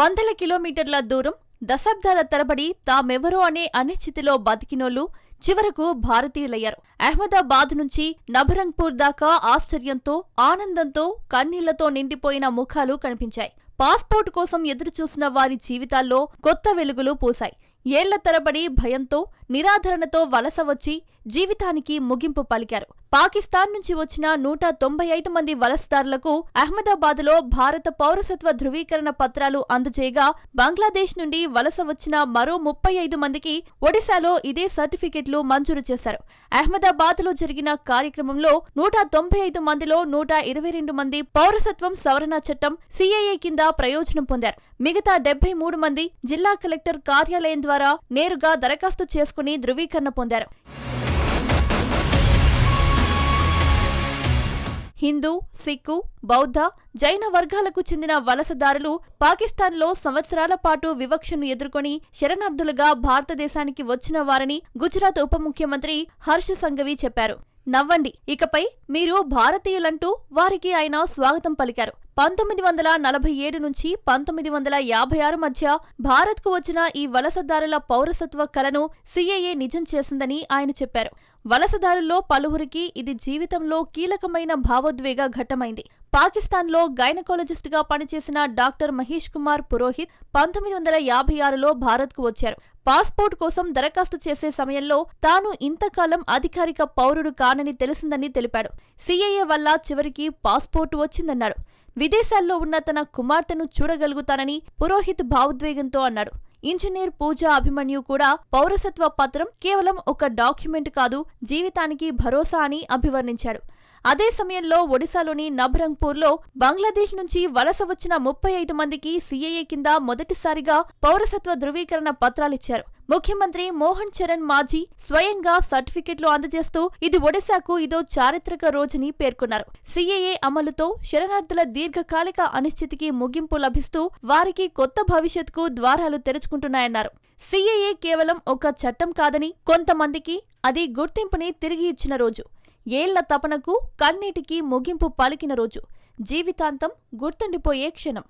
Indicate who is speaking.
Speaker 1: వందల కిలోమీటర్ల దూరం దశాబ్దాల తరబడి తామెవరో అనే అనిశ్చితిలో బతికినోళ్ళు చివరకు భారతీయులయ్యారు. అహ్మదాబాద్ నుంచి నభరంగ్పూర్ దాకా ఆశ్చర్యంతో ఆనందంతో కన్నీళ్ళతో నిండిపోయిన ముఖాలు కనిపించాయి. పాస్పోర్ట్ కోసం ఎదురుచూసిన వారి జీవితాల్లో కొత్త వెలుగులు పూశాయి. ఏళ్ళ తరబడి భయంతో నిరాధరణతో వలస వచ్చి జీవితానికి ముగింపు పలికారు. పాకిస్తాన్ నుంచి వచ్చిన నూట తొంభై ఐదు మంది వలసదారులకు అహ్మదాబాద్లో భారత పౌరసత్వ ధృవీకరణ పత్రాలు అందజేయగా బంగ్లాదేశ్ నుండి వలస వచ్చిన మరో ముప్పై ఐదు మందికి ఒడిశాలో ఇదే సర్టిఫికెట్లు మంజూరు చేశారు. అహ్మదాబాద్లో జరిగిన కార్యక్రమంలో నూట తొంభై ఐదు మందిలో నూట ఇరవై రెండు మంది పౌరసత్వం సవరణ చట్టం సిఐఏ కింద ప్రయోజనం పొందారు. మిగతా డెబ్బై మూడు మంది జిల్లా కలెక్టర్ కార్యాలయం ద్వారా నేరుగా దరఖాస్తు చేసుకుని ధృవీకరణ పొందారు. హిందూ సిక్కు బౌద్ధ జైన వర్గాలకు చెందిన వలసదారులు పాకిస్తాన్లో సంవత్సరాల పాటు వివక్షను ఎదుర్కొని శరణార్థులుగా భారతదేశానికి వచ్చిన వారని గుజరాత్ ఉప ముఖ్యమంత్రి హర్ష సంఘవి చెప్పారు. నవ్వండి ఇకపై మీరు భారతీయులంటూ వారికి ఆయన స్వాగతం పలికారు. పంతొమ్మిది వందల నలభై ఏడు నుంచి పంతొమ్మిది వందల యాభై ఆరు మధ్య భారత్కు వచ్చిన ఈ వలసదారుల పౌరసత్వ కలను సీఏఏ నిజం చేసిందని ఆయన చెప్పారు. వలసదారుల్లో పలువురికి ఇది జీవితంలో కీలకమైన భావోద్వేగ ఘట్టమైంది. పాకిస్తాన్లో గైనకాలజిస్టుగా పనిచేసిన డాక్టర్ మహేష్ కుమార్ పురోహిత్ పంతొమ్మిది వందల యాభై ఆరులో భారత్కు వచ్చారు. పాస్పోర్ట్ కోసం దరఖాస్తు చేసే సమయంలో తాను ఇంతకాలం అధికారిక పౌరుడు కానని తెలిసిందని తెలిపాడు. సీఏఏ వల్ల చివరికి పాస్పోర్ట్ వచ్చిందన్నాడు విదేశాల్లో ఉన్న తన కుమార్తెను చూడగలుగుతానని పురోహిత్ భావోద్వేగంతో అన్నాడు. ఇంజనీర్ పూజా అభిమన్యు కూడా పౌరసత్వ పత్రం కేవలం ఒక డాక్యుమెంట్ కాదు జీవితానికి భరోసా అని అభివర్ణించాడు. అదే సమయంలో ఒడిశాలోని నభరంగ్పూర్లో బంగ్లాదేశ్ నుంచి వలస వచ్చిన ముప్పై ఐదు మందికి సీఏఏ కింద మొదటిసారిగా పౌరసత్వ ధృవీకరణ పత్రాలిచ్చారు ముఖ్యమంత్రి మోహన్ చరణ్ మాజీ స్వయంగా సర్టిఫికెట్లు అందజేస్తూ ఇది ఒడిశాకు ఇదో చారిత్రక రోజని పేర్కొన్నారు. సీఏఏ అమలుతో శరణార్థుల దీర్ఘకాలిక అనిశ్చితికి ముగింపు లభిస్తూ వారికి కొత్త భవిష్యత్కు ద్వారాలు తెరుచుకుంటున్నాయన్నారు. సీఏఏ కేవలం ఒక చట్టం కాదని కొంతమందికి అది గుర్తింపుని తిరిగి ఇచ్చిన రోజు. ఏళ్ళ తపనకు కన్నీటికి ముగింపు పలికిన రోజు. జీవితాంతం గుర్తుండిపోయే క్షణం.